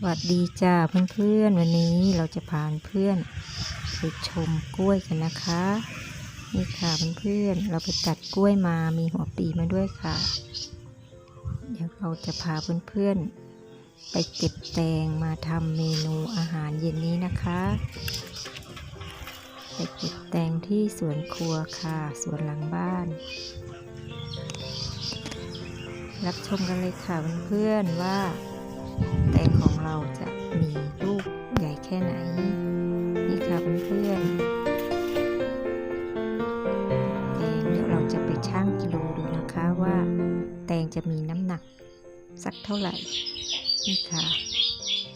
สวัสดีจ้าเพื่อนๆ วันนี้เราจะพาเพื่อนไปชมกล้วยกันนะคะ นี่ค่ะเพื่อนๆ เราไปตัดกล้วยมามีหัวปีมาด้วยค่ะ เดี๋ยวเราจะพาเพื่อนๆ ไปเก็บแตงมาทำเมนูอาหารเย็นนี้นะคะ ไปเก็บแตงที่สวนครัวค่ะ สวนหลังบ้าน รับชมกันเลยค่ะเพื่อนๆว่า แตงของเราจะมีลูกใหญ่แค่ไหน นี่ค่ะเพื่อนๆแตงเดี๋ยวเราจะไปชั่งกิโลดูนะคะว่า แตงจะมีน้ำหนักสักเท่าไหร่ นี่ค่ะ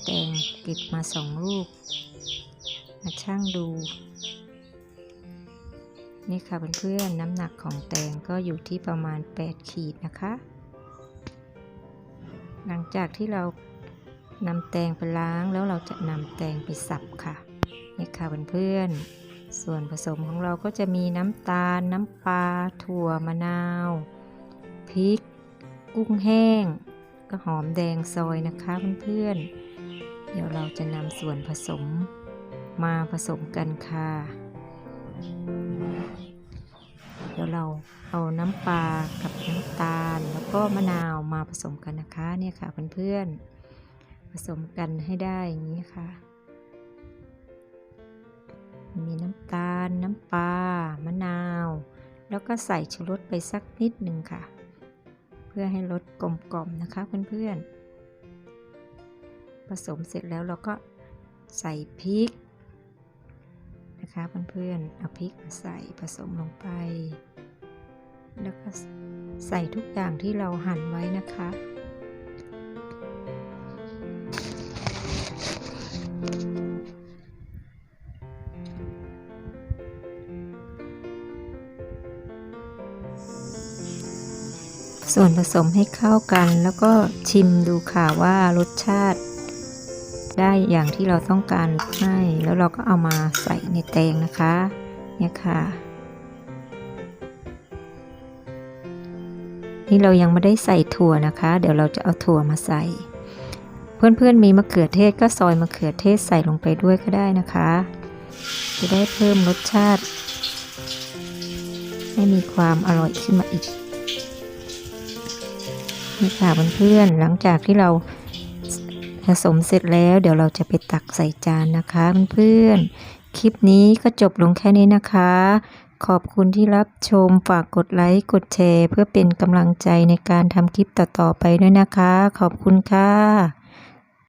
แตงเก็บมาสองลูก มาชั่งดู นี่ค่ะเพื่อนๆน้ำหนักของแตงก็อยู่ที่ประมาณ 8 ขีดนะคะหลังจากที่เรา นำแตงไปล้างแล้วเราจะนำแตงไปสับค่ะนี่ค่ะเพื่อนๆส่วนผสมของเราก็จะมีน้ำตาล น้ำปลาถั่วมะนาวพริก กุ้งแห้ง ก็หอมแดงซอยนะคะเพื่อนๆเดี๋ยวเราจะนำส่วนผสมมาผสมกันค่ะ เดี๋ยวเราเอาน้ำปลากับน้ำตาล แล้วก็มะนาวมาผสมกันนะคะเนี่ยค่ะเพื่อนๆ ผสมกันให้ได้อย่างนี้ค่ะ มีน้ำตาล น้ำปลามะนาว แล้วก็ใส่ชูรสไปสักนิดหนึ่งค่ะ เพื่อให้รสกลมกล่อมนะคะเพื่อนๆ ผสมเสร็จแล้วเราก็ใส่พริกนะคะเพื่อนๆ เอาพริกมาใส่ผสมลงไป แล้วก็ใส่ทุกอย่างที่เราหั่นไว้นะคะ ส่วนผสมให้เข้ากัน แล้วก็ชิมดูค่ะว่ารสชาติ ได้อย่างที่เราต้องการหรือไม่แล้วเราก็เอามาใส่ในแตงนะคะ เนี่ยค่ะ นี่เรายังไม่ได้ใส่ถั่วนะคะ เดี๋ยวเราจะเอาถั่วมาใส่ เพื่อนๆมีมะเขือเทศก็ซอยมะเขือเทศใส่ลงไปด้วยก็ได้นะคะ จะได้เพิ่มรสชาติ ให้มีความอร่อยขึ้นมาอีก นี่ค่ะเพื่อนๆหลังจากที่เราผสมเสร็จแล้วเดี๋ยวเราจะไปตักใส่จานนะคะเพื่อนๆคลิปนี้ก็จบลงแค่นี้นะคะ ขอบคุณที่รับชมฝากกดไลค์กดแชร์ เพื่อเป็นกำลังใจในการทำคลิปต่อๆไปด้วยนะคะ ขอบคุณค่ะ